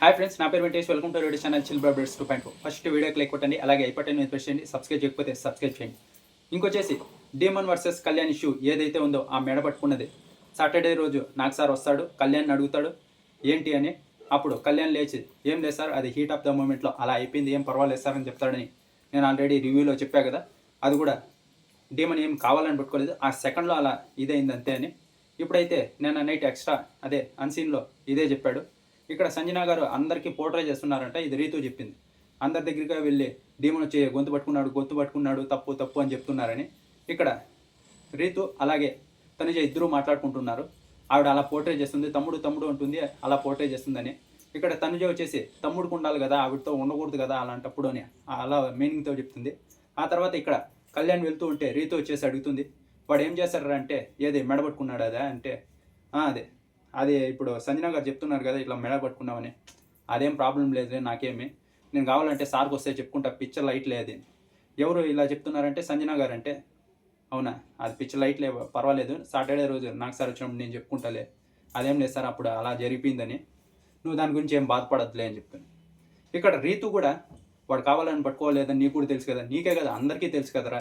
Hi friends నా పేరు Venkatesh welcome to ready channel chill brothers two point first వీడియోకి like కొట్టండి అలాగే అయిపోయి ప్రెస్ చేయండి సబ్స్క్రైబ్ చేయకపోతే సబ్స్క్రైబ్ చేయండి. ఇంకొచ్చేసి డీమన్ వర్సెస్ కళ్యాణ్ ఇష్యూ ఏదైతే ఉందో ఆ మెడ పట్టుకున్నది. సాటర్డే రోజు నాకు సార్ వస్తాడు కళ్యాణ్ అడుగుతాడు ఏంటి అని. అప్పుడు కళ్యాణ్ లేచి ఏం లేదు సార్ అది హీట్ ఆఫ్ ద మూమెంట్లో అలా అయిపోయింది ఏం పర్వాలేదు సార్ అని చెప్తాడని నేను ఆల్రెడీ రివ్యూలో చెప్పా కదా. అది కూడా డీమన్ ఏం కావాలని పెట్టుకోలేదు ఆ సెకండ్లో అలా ఇదైంది అంతే అని. ఇప్పుడైతే నేను నైట్ ఎక్స్ట్రా అదే అన్సీన్లో ఇదే చెప్పాడు. ఇక్కడ సంజన గారు అందరికీ పోర్ట్రే చేస్తున్నారంట ఇది రీతు చెప్పింది. అందరి దగ్గరికి వెళ్ళి డీమన్ వచ్చి గొంతు పట్టుకున్నాడు గొంతు పట్టుకున్నాడు తప్పు తప్పు అని చెప్తున్నారని. ఇక్కడ రీతు అలాగే తనుజ ఇద్దరూ మాట్లాడుకుంటున్నారు. ఆవిడ అలా పోర్ట్రే చేస్తుంది తమ్ముడు తమ్ముడు ఉంటుంది అలా పోర్ట్రే చేస్తుందని. ఇక్కడ తనుజ వచ్చేసి తమ్ముడికి ఉండాలి కదా ఆవిడతో ఉండకూడదు కదా అలాంటప్పుడు అని అలా మీనింగ్తో చెప్తుంది. ఆ తర్వాత ఇక్కడ కళ్యాణ్ వెళ్తూ ఉంటే రీతు వచ్చేసి అడుగుతుంది వాడు ఏం చేశారు అంటే ఏది మెడబట్టుకున్నాడు అదా? అంటే అదే. అది ఇప్పుడు సంజన గారు చెప్తున్నారు కదా ఇట్లా మెడ పట్టుకున్నామని. అదేం ప్రాబ్లం లేదు నాకేమి. నేను కావాలంటే సార్కి వస్తే చెప్పుకుంటా పిక్చర్ లైట్ లేదు ఎవరు ఇలా చెప్తున్నారంటే సంజన గారు అంటే అవునా? అది పిక్చర్ లైట్ లే పర్వాలేదు. సాటర్డే రోజు నాకు సార్ వచ్చినప్పుడు నేను చెప్పుకుంటాలే. అదేం లేదు సార్ అప్పుడు అలా జరిపిందని నువ్వు దాని గురించి ఏం బాధపడద్దులే అని చెప్తాను ఇక్కడ రీతు కూడా వాడు కావాలని పట్టుకోలేదని నీకు కూడా తెలుసు కదా నీకే కదా అందరికీ తెలుసు కదరా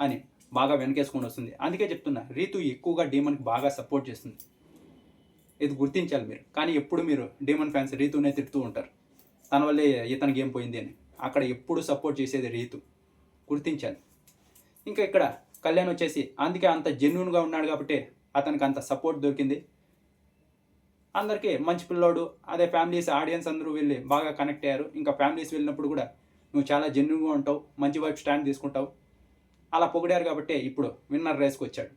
అని బాగా వెనకేసుకొని వస్తుంది. అందుకే చెప్తున్నా రీతు ఎక్కువగా డీమన్కి బాగా సపోర్ట్ చేస్తుంది. ఇది గుర్తించాలి మీరు. కానీ ఎప్పుడు మీరు డేమన్ ఫ్యాన్స్ రీతునే తిడుతూ ఉంటారు. తన వల్లే ఇతనికి ఏం పోయింది అని. అక్కడ ఎప్పుడు సపోర్ట్ చేసేది రీతు. గుర్తించాలి. ఇంకా ఇక్కడ కళ్యాణ్ వచ్చేసి అందుకే అంత జెన్యున్గా ఉన్నాడు కాబట్టి అతనికి అంత సపోర్ట్ దొరికింది. అందరికీ మంచి పిల్లోడు అదే ఫ్యామిలీస్ ఆడియన్స్ అందరూ వెళ్ళి బాగా కనెక్ట్ అయ్యారు. ఇంకా ఫ్యామిలీస్ వెళ్ళినప్పుడు కూడా నువ్వు చాలా జెన్యున్గా ఉంటావు మంచి వైపు స్టాండ్ తీసుకుంటావు. అలా పొగిడారు కాబట్టి ఇప్పుడు విన్నర్ రేస్కి వచ్చాడు.